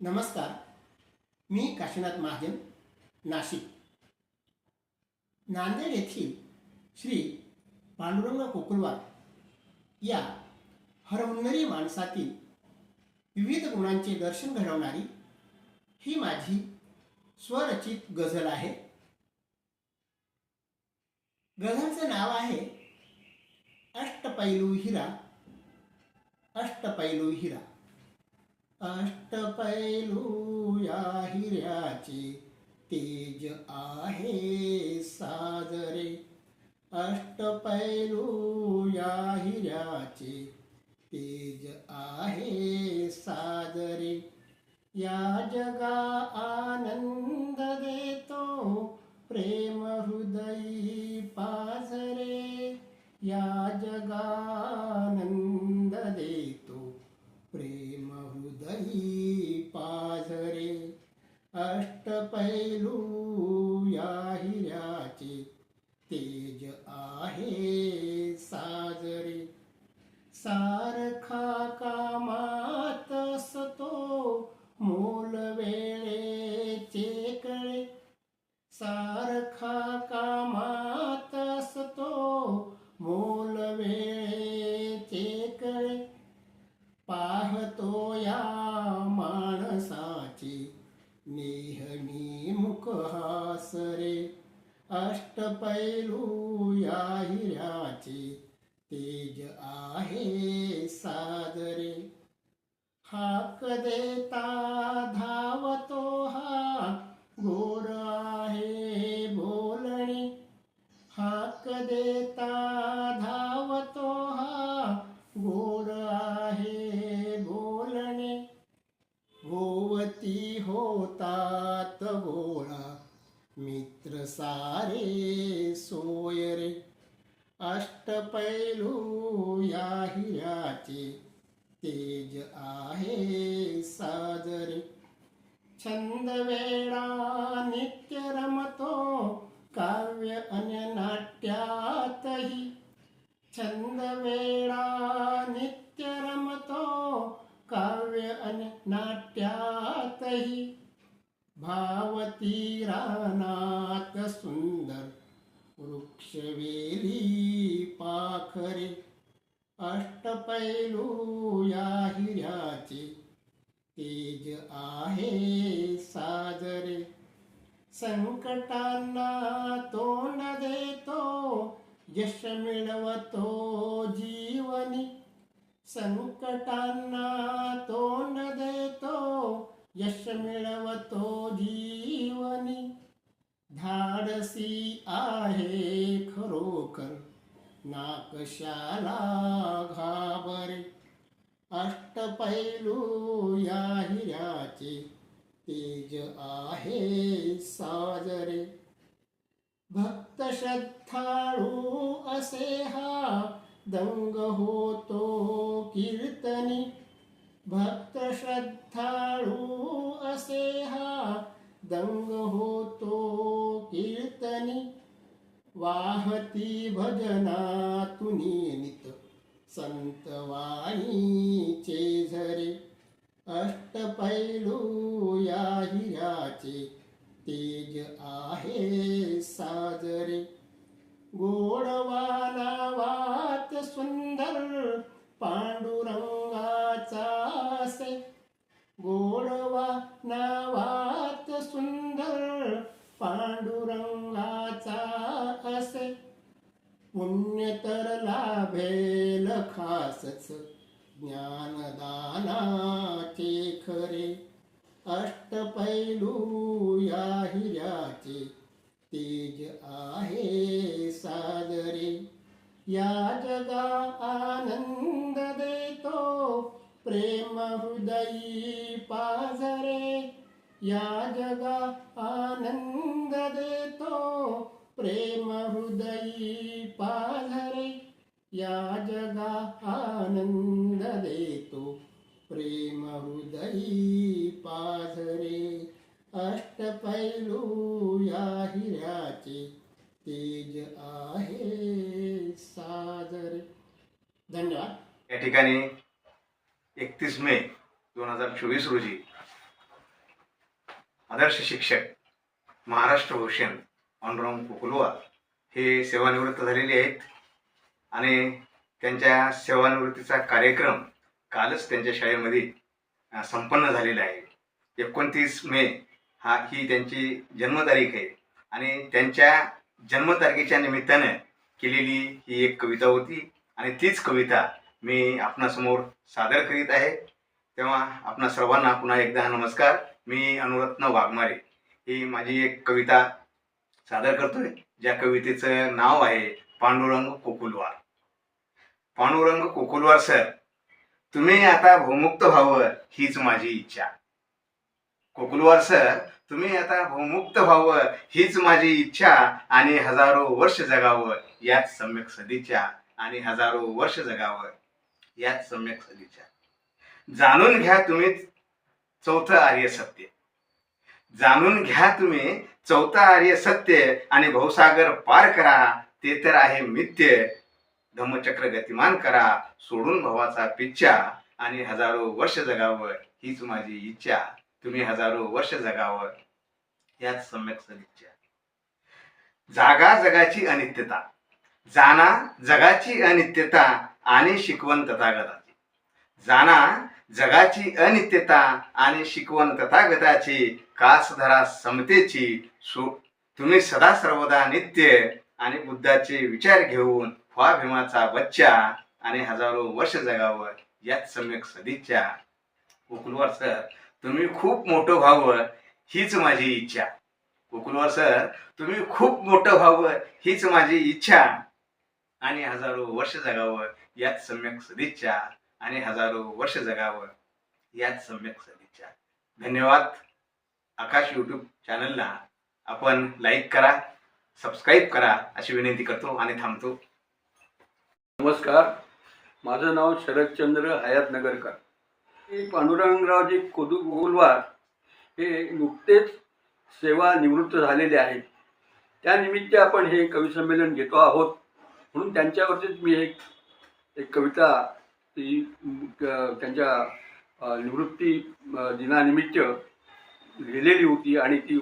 नमस्कार मी काशीनाथ महाजन नाशिक. नांदेड येथील श्री पांडुरंग कोकुलवार या हरहुन्नरी माणसातील विविध गुणांचे दर्शन घडवणारी ही माझी स्वरचित गझल आहे. गझलचं नाव आहे अष्टपैलू हिरा अष्टपैलू हिरा. अष्टपैलू या हिऱ्याचे तेज आहे साजरे. अष्टपैलू या हिऱ्याचे तेज आहे साजरे. या जगा आनंद देतो प्रेम हृदयी पाजरे. या जगानंद देतो प्रेम दही पाझरे अष्टपैलू या हिऱ्याचे तेज आहे साजरे. सारखा कामात असतो मोल वेळेचे कळे. सारखा हासरे अष्टपैलू या हिऱ्याचे तेज आहे सादरे. हाक देता छंद वेळा नित्य रमतो काव्य अन्य नाट्यातही. छंद वेळा नित्य रमतो काव्य अन्य नाट्यातही. भावती रानात सुंदर वृक्षवेली पाखरे अष्टपैलू या हिऱ्याचे तेज आहे साजरे संकटांना तोंड देतो यश मिळवतो जीवनी. संकटांना तोंड देतो यश मिळवतो जीवनी. धाडसी आहे खरोखर नाकशाला घाबरे. अष्ट पहिलू या हिऱ्याचे. तेज आहे साजरे. भक्त श्रद्धाळू असे हा दंग होतो कीर्तनी. भक्त श्रद्धाळू असे हा दंग होतो कीर्तनी. वाहती भजनातुनी नित संत पैलू या हिऱ्याचे तेज आहे साजरे. गोडवाला वात सुंदर पांडुरंगाचा असे. गोडवा नावात सुंदर पांडुरंगाचा असे. पुण्य तर लाभेल खासच ज्ञानदानाचे खरे अष्टपैलू या हिऱ्याचे तेज आहे सादरे. या जगा आनंद देतो प्रेम हृदयी पाझरे या जगा आनंद देतो प्रेम हृदयी पाझरे या जगा आनंद देतो प्रेम हृदयी पाझरे अष्टपैलू या हिऱ्याचे तेज आहे साजरे धन्यवाद. या ठिकाणी एकतीस मे दोन हजार चोवीस रोजी आदर्श शिक्षक महाराष्ट्र भूषण ऑनराम कुकुलवा हे सेवानिवृत्त झालेले आहेत. आणि त्यांच्या सेवानिवृत्तीचा कार्यक्रम कालच त्यांच्या शाळेमध्ये संपन्न झालेला आहे. एकोणतीस मे हा ही त्यांची जन्मतारीख आहे. आणि त्यांच्या जन्मतारखेच्या निमित्तानं केलेली ही एक कविता होती. आणि तीच कविता मी आपणासमोर सादर करीत आहे. तेव्हा आपणा सर्वांना पुन्हा एकदा नमस्कार. मी अनुरत्न वाघमारे. ही माझी एक कविता सादर करतोय. ज्या कवितेचं नाव आहे पांडुरंग कोकुलवार. पांडुरंग कोकुलवार सर तुम्ही आता भूमुक्त व्हावं हीच माझी इच्छा. कोकुलवार सर तुम्ही आता भूमुक्त व्हावं हीच माझी इच्छा आणि हजारो वर्ष जगावं याच सम्यक सदिच्छा आणि हजारो वर्ष जगावं याच सम्यक सदिच्छा. जाणून घ्या तुम्ही चौथं आर्य सत्य. जाणून घ्या तुम्ही चौथं आर्य सत्य आणि भवसागर पार करा ते तर आहे मिथ्य. धम्मचक्र गतिमान करा सोडून भवाचा पिच्छा आणि हजारो वर्ष जगावं हीच माझी इच्छा. तुम्ही हजारो वर्ष जगावं याच सम्यक सदिच्छा. जागा जगाची अनित्यता. जाणा जगाची अनित्यता आणि शिकवण तथागताची. जाणा जगाची अनित्यता आणि शिकवण तथागताची कास धरा समतेची सो तुम्ही सदा सर्वदा नित्य आणि बुद्धाचे विचार घेऊन व्हा भीमाचा बच्चा आणि हजारो वर्ष जगावं याच सम्यक सदिच्छा. गोकुलवार सर तुम्ही खूप मोठं व्हावं हीच माझी इच्छा. गोकुलवार सर तुम्ही खूप मोठं व्हावं हीच माझी इच्छा. आणि हजारो वर्ष जगावं यात सम्यक सदिच्छा. आणि हजारो वर्ष जगावं याच सम्यक सदिच्छा. धन्यवाद. आकाश यूट्यूब चॅनलला आपण लाईक करा. सबस्क्राईब करा अशी विनंती करतो आणि थांबतो. नमस्कार. माझं नाव शरदचंद्र हयातनगरकर. मी पांडुरंगरावजी कोदू गोलवार हे नुकतेच सेवा निवृत्त झालेले आहेत. त्यानिमित्त आपण हे कवी संमेलन घेतो आहोत. म्हणून त्यांच्यावरतीच मी एक एक कविता ती त्यांच्या निवृत्ती दिनानिमित्त लिहिलेली होती आणि ती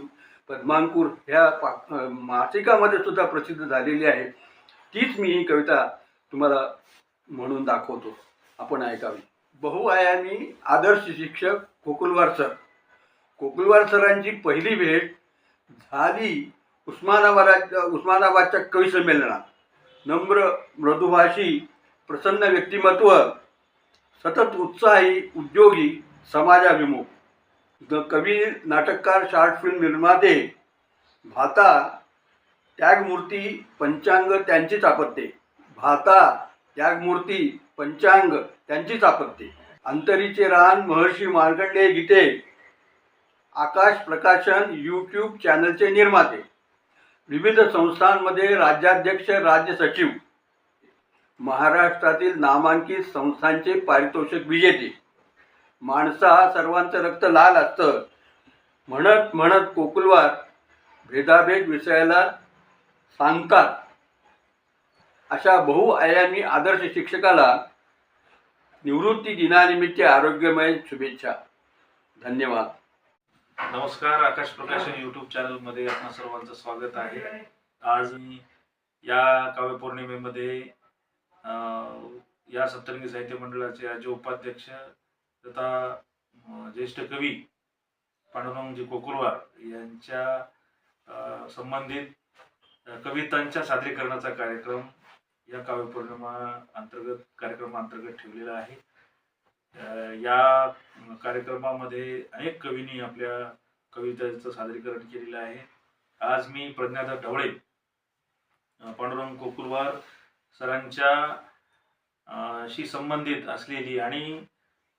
पद्मांकूर ह्या पा मासिकामध्ये सुद्धा प्रसिद्ध झालेली आहे. तीच मी ही कविता तुम्हाला म्हणून दाखवतो. आपण ऐकावी. बहुआयामी आदर्श शिक्षक कोकुलवार सर. कोकुलवार सरांची पहिली भेट झाली उस्मानाबाद उस्मानाबादच्या कवी संमेलनात. नम्र मृदुभाषी प्रसन्न व्यक्तिमत्व सतत उत्साही उद्योगी समाजाभिमुख. द कवी नाटककार शॉर्ट फिल्म निर्माते भाता त्यागमूर्ती पंचांग त्यांचीच आपत्ते. भाता त्यागमूर्ती पंचांग त्यांचीच आपत्ते. अंतरीचे रान महर्षी मार्कंडे गीते आकाश प्रकाशन यूट्यूब चॅनलचे निर्माते. विविध संस्थांमध्ये राज्याध्यक्ष राज्य सचिव. महाराष्ट्रातील नामांकित संस्थांचे पारितोषिक विजेते. माणसा हा सर्वांचं रक्त लाल असतं. म्हणत म्हणत कोकुलवार भेदाभेद विषयाला सांगतात. अशा बहुआयामी आदर्श शिक्षकाला निवृत्ती दिनानिमित्त आरोग्यमय शुभेच्छा. धन्यवाद. नमस्कार आकाश प्रकाशन युट्यूब चॅनलमध्ये आपणा सर्वांचं स्वागत आहे. आज मी या काव्य पौर्णिमेमध्ये अं, या सप्तरंगी साहित्य मंडळाचे आज उपाध्यक्ष तथा ज्येष्ठ कवी पांडुरंगजी कोकुलवार यांच्या संबंधित कवितांच्या सादरीकरणाचा कार्यक्रम या काव्यपौर्णिमा अंतर्गत कार्यक्रमाअंतर्गत ठेवलेला आहे. या कार्यक्रमामध्ये अनेक कवींनी आपल्या कवितेचं सादरीकरण केलेलं आहे. आज मी प्रज्ञादा ढवळे पांडुरंग कोकुलवार सरांच्या शी संबंधित असलेली आणि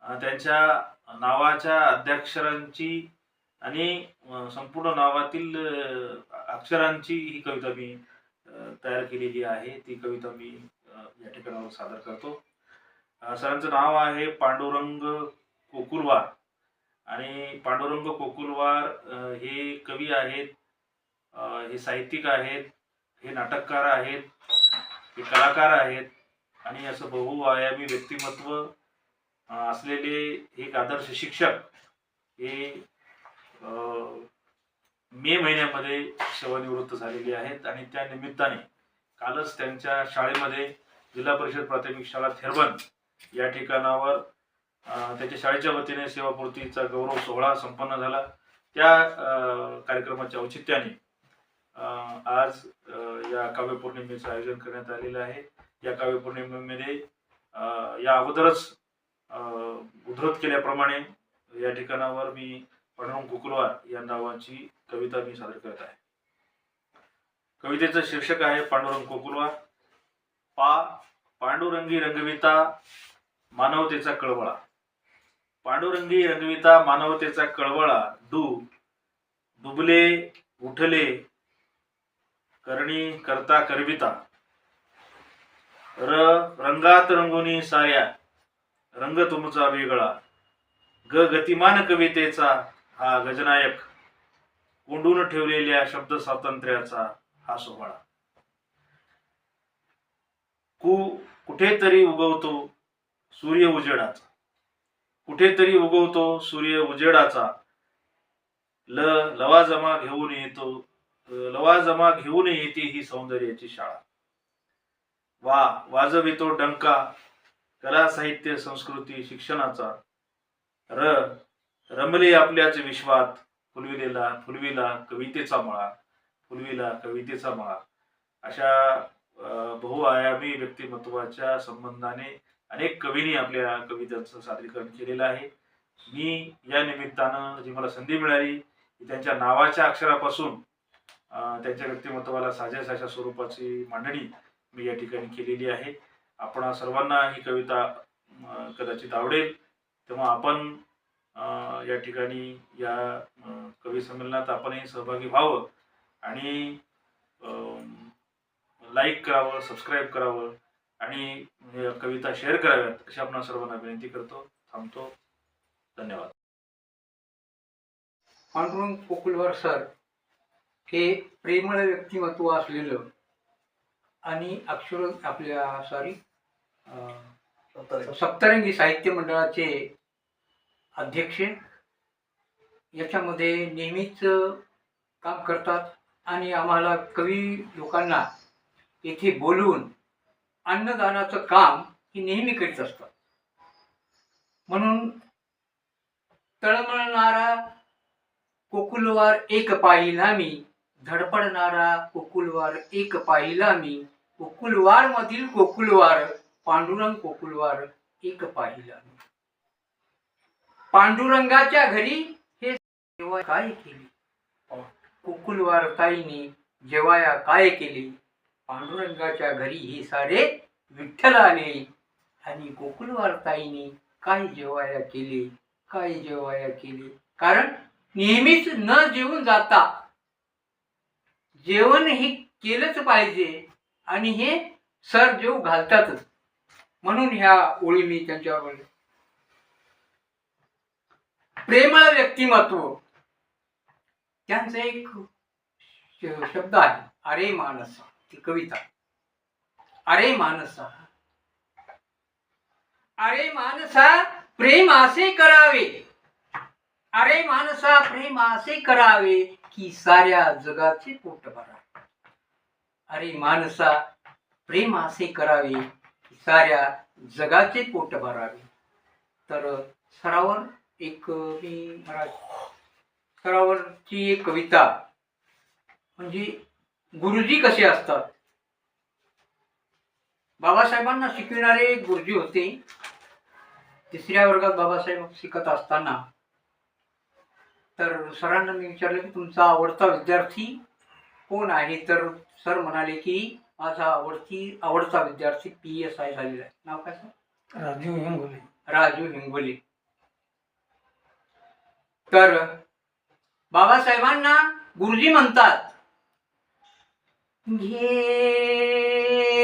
त्यांच्या नावाच्या अध्याक्षरांची आणि संपूर्ण नावातील अक्षरांची ही कविता मी तयार केलेली आहे. ती कविता मी या ठिकाणावर सादर करतो. सरांचं नाव आहे पांडुरंग कोकुलवार. आणि पांडुरंग कोकुलवार हे कवी आहेत हे साहित्यिक आहेत हे नाटककार आहेत हे कलाकार आहेत आणि असं बहुआयामी व्यक्तिमत्व असलेले एक आदर्श शिक्षक हे मे महिन्यामध्ये सेवानिवृत्त झालेली आहेत आणि त्या निमित्ताने कालच त्यांच्या शाळेमध्ये जिल्हा परिषद प्राथमिक शाळा थेरबन या ठिकाणावर त्याच्या शाळेच्या वतीने सेवापूर्तीचा गौरव सोहळा संपन्न झाला. त्या कार्यक्रमाच्या औचित्याने आज या काव्यपौर्णिमेचं आयोजन करण्यात आलेलं आहे. या काव्यपौर्णिमेमध्ये या अगोदरच उद्धृत केल्याप्रमाणे या ठिकाणावर मी पांडुरंग कुकलवार या नावाची कविता मी सादर करत आहे. कवितेचं शीर्षक आहे पांडुरंग कोकुलवार. पा पांडुरंगी रंगविता मानवतेचा कळवळा. पांडुरंगी रंगविता मानवतेचा कळवळा डू डुबले उठले करणी करता करविता. र रंगात रंगोनी साऱ्या. रंग तुमचा वेगळा. ग गतिमान कवितेचा हा गजनायक. कोंडून ठेवलेल्या शब्द स्वातंत्र्याचा हा सोहळा. कु कुठेतरी उगवतो सूर्य उजेडाचा. कुठेतरी उगवतो सूर्य उजेडाचा. ल लवाजमा घेऊन येतो लवाजमा घेऊन येते ही सौंदर्याची शाळा. वा वाजवितो डंका कला साहित्य संस्कृती शिक्षणाचा र रमले आपल्याच विश्वात फुलविलेला फुलविला कवितेचा मळा फुलविला कवितेचा मळा. अशा बहुआयामी व्यक्तिमत्वाच्या संबंधाने अनेक कवींनी आपल्या कवितांचं सादरीकरण केलेलं आहे. मी या निमित्तानं जी मला संधी मिळाली त्यांच्या नावाच्या अक्षरापासून त्यांच्या व्यक्तिमत्वाला साजेस अशा स्वरूपाची मांडणी मी या ठिकाणी केलेली आहे. आपण सर्वांना ही कविता कदाचित आवडेल. तेव्हा आपण या ठिकाणी या कवी संमेलनात आपणही सहभागी व्हावं आणि लाईक करावं सबस्क्राईब करावं आणि कविता शेअर कराव्यात अशी आपण सर्वांना विनंती करतो. थांबतो. धन्यवाद. पांडुरंग कोकुलवार सर हे प्रेमळ व्यक्तिमत्व असलेलं आणि अक्षर आपल्या सॉरी सप्तरंगी साहित्य मंडळाचे अध्यक्ष याच्यामध्ये नेहमीच काम करतात आणि आम्हाला कवी लोकांना येथे बोलवून अन्नदानाचं काम ही नेहमी करीत असतात. म्हणून तळमळणारा कोकुलवार एक पाहिला मी धडपडणारा कोकुलवार एक पाहिला मी कोकुलवार मधील कोकुलवार पांडुरंग कोकुलवार एक पाहिला पांडुरंगाच्या घरी हे जेव्हा काय केली? कोकुलवार ताईने जेवाया काय केली? पांडुरंगाच्या घरी हे सारे विठ्ठल आले. आणि कोकुलवार ताईने काय जेवाया केले? काय जेवाया केले? कारण नेहमीच न जेवून जाता जेवण हे केलंच पाहिजे आणि हे सर जेव घालतातच. म्हणून ह्या ओळी मी त्यांच्यावर प्रेमळ व्यक्तिमत्व. त्यांचा एक शब्द आहे अरे मानसा ती कविता. अरे मानसा. अरे मानसा प्रेम असे करावे. अरे मानसा प्रेम असे करावे की साऱ्या जगाचे पोट भरावे. अरे मानसा प्रेम असे करावे साऱ्या जगाचे पोट भरावे. तर सरावर एक मी सरावरची एक कविता. म्हणजे गुरुजी कसे असतात? बाबासाहेबांना शिकविणारे गुरुजी होते. तिसऱ्या वर्गात बाबासाहेब शिकत असताना. तर सरांना मी विचारलं की तुमचा आवडता विद्यार्थी कोण आहे? तर सर म्हणाले की माझा आवडती आवडता विद्यार्थी पी एस आय झालेला आहे. नाव काय सर? राजू हिंगोले. राजू हिंगोले. तर बाबासाहेबांना गुरुजी म्हणतात घे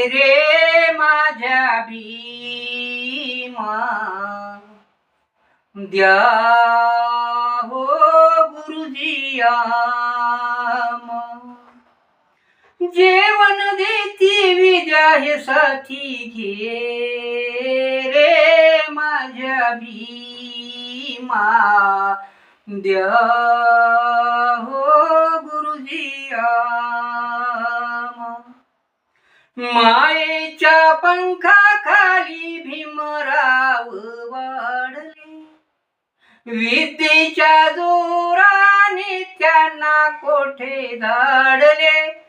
रे माझ्या भीमा द्या हो गुरुजी. जेवण देती विद्या हे साथी घे रे माझ्या भीमा. द्या हो गुरुजी मायेच्या मायेच्या पंखाखाली भीमराव वाढले. विद्येच्या जोराने त्यांना कोठे धाडले?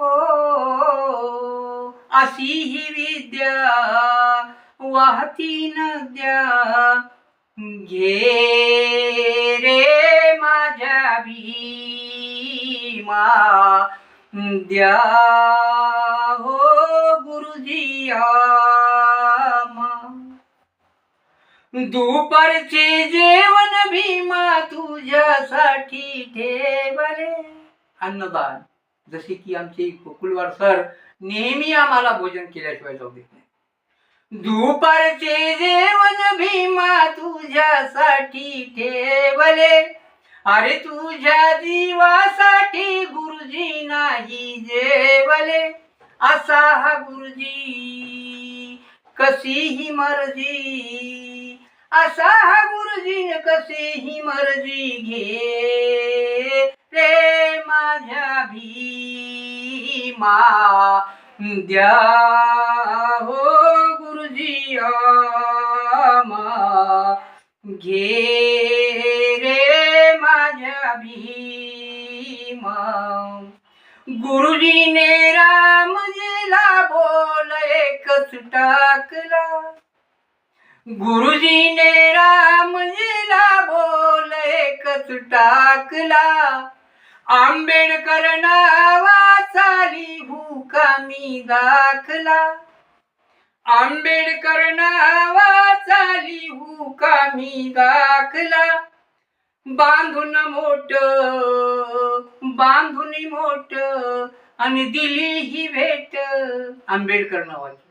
हो अशी ही विद्या वाहती नद्या. घे रे माझ्या भीमा. द्या हो गुरुजी दुपारचे जेवण भीमा तुझ्यासाठी ठेवले. अन्नदान. जसे की आमचे गोकुलवार सर नेहमी आम्हाला भोजन केल्याशिवाय जाऊ देत नाही दुपारचे जेवण भीमा तुझ्यासाठी ठेवले. अरे तुझ्या जीवासाठी गुरुजी नाही जेवले. असा हा गुरुजी कशीही मर्जी. असा हा गुरुजी कशीही मर्जी घे. रे माझ्या भीमा द्या हो गुरुजी आमा। घे रे माझ्या भीमा गुरुजीने रामजीला बोल एकच टाकला? गुरुजीने रामजीला बोल एकच टाकला? आंबेडकर नावाचाली लिहू दाखला. आंबेडकर नावाचाली लिहू दाखला. बांधून मोठ बांधून मोठ आणि दिली ही भेट आंबेडकर नावाची.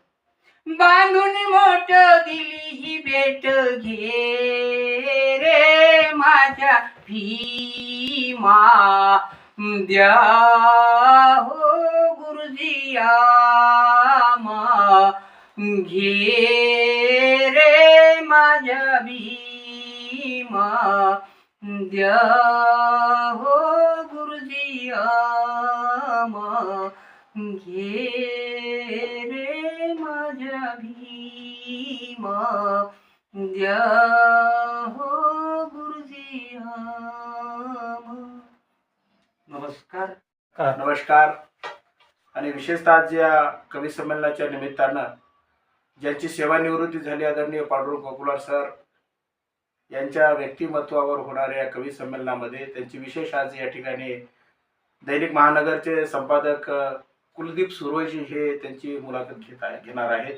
बांधून मोठ दिली ही भेट घे रे माझ्या भीमा. द्या हो गुरुजिया मा घे रे माझ्या भीमा. द्या हो गुरुजिया मा घे द्या हो गुरुजी नमस्कार. नमस्कार. आणि विशेषतः आज या कवी संमेलनाच्या निमित्तानं ज्यांची सेवानिवृत्ती झाली आदरणीय पांडुरंग पॉप्युलर सर यांच्या व्यक्तिमत्वावर होणाऱ्या कवी संमेलनामध्ये त्यांची विशेष आज या ठिकाणी दैनिक महानगरचे संपादक कुलदीप सुरोजी हे त्यांची मुलाखत घेत आहे घेणार आहेत.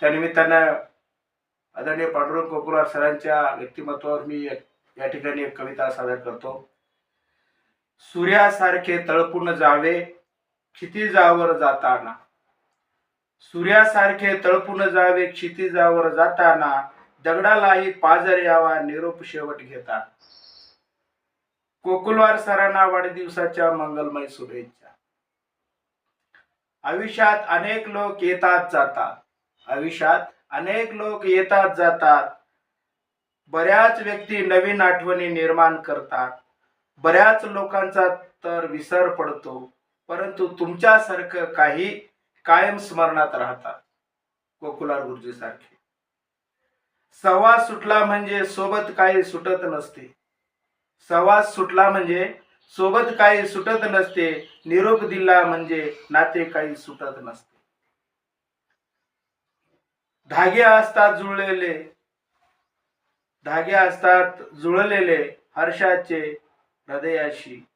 त्यानिमित्तानं आदरणीय पांडुरंग गोकुलार सरांच्या व्यक्तिमत्वावर मी या ठिकाणी एक कविता सादर करतो. सूर्यासारखे तळपून जावे क्षितिजावर जाताना. सूर्यासारखे तळपून जावे क्षितिजावर जाताना. दगडालाही पाजर यावा निरोप शेवट घेता. कोकुलवार सरांना वाढदिवसाच्या मंगलमय शुभेच्छा. आयुष्यात अनेक लोक येतात जातात. आयुष्यात अनेक लोक येतात जातात. बऱ्याच व्यक्ती नवीन आठवणी निर्माण करतात. बऱ्याच लोकांचा तर विसर पडतो परंतु तुमच्यासारखं काही कायम स्मरणात राहतात. गोकुलार गुरुजी सारखे. संवाद सुटला म्हणजे सोबत काही सुटत नसते. सहवास सुटला म्हणजे सोबत काही सुटत नसते. निरोप दिला म्हणजे नाते काही सुटत नसते. धागे असतात जुळलेले. धागे असतात जुळलेले हर्षाचे हृदयाशी.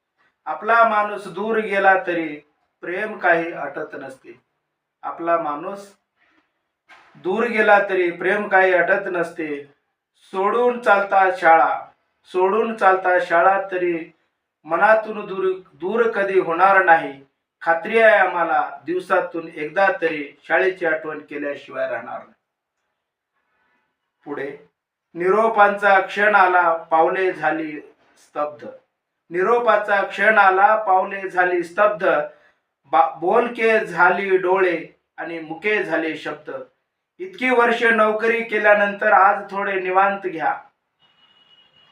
आपला माणूस दूर गेला तरी प्रेम काही अटत नसते. आपला माणूस दूर गेला तरी प्रेम काही अटत नसते. सोडून चालता शाळा सोडून चालता शाळा तरी मनातून दूर दूर कधी होणार नाही. खात्री आहे आम्हाला दिवसातून एकदा तरी शाळेची आठवण केल्याशिवाय राहणार नाही. पुढे. निरोपांचा क्षण आला पावले झाली स्तब्ध. निरोपाचा क्षण आला पावले झाली स्तब्ध. बा- बोलके झाली डोळे आणि मुके झाले शब्द. इतकी वर्ष नोकरी केल्यानंतर आज थोडे निवांत घ्या.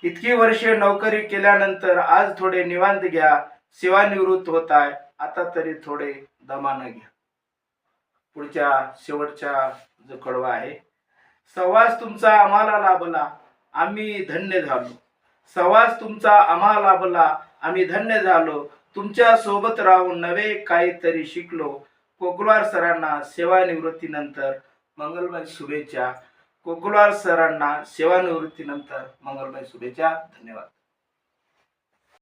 इतकी वर्षे नोकरी केल्यानंतर आज थोडे निवांत घ्या. सेवानिवृत्त होत आहे आता तरी थोडे दमानं घ्या. पुढच्या शेवटच्या जो कडवा आहे सहवास तुमचा आम्हाला लाभला आम्ही धन्य झालो. सहवास तुमचा आम्हाला लाभला आम्ही धन्य झालो. तुमच्यासोबत राहून नवे काहीतरी शिकलो. कोकलवार सरांना सेवानिवृत्तीनंतर मंगलमय शुभेच्छा. कोकलवार सरांना सेवानिवृत्तीनंतर मंगलमय शुभेच्छा. धन्यवाद.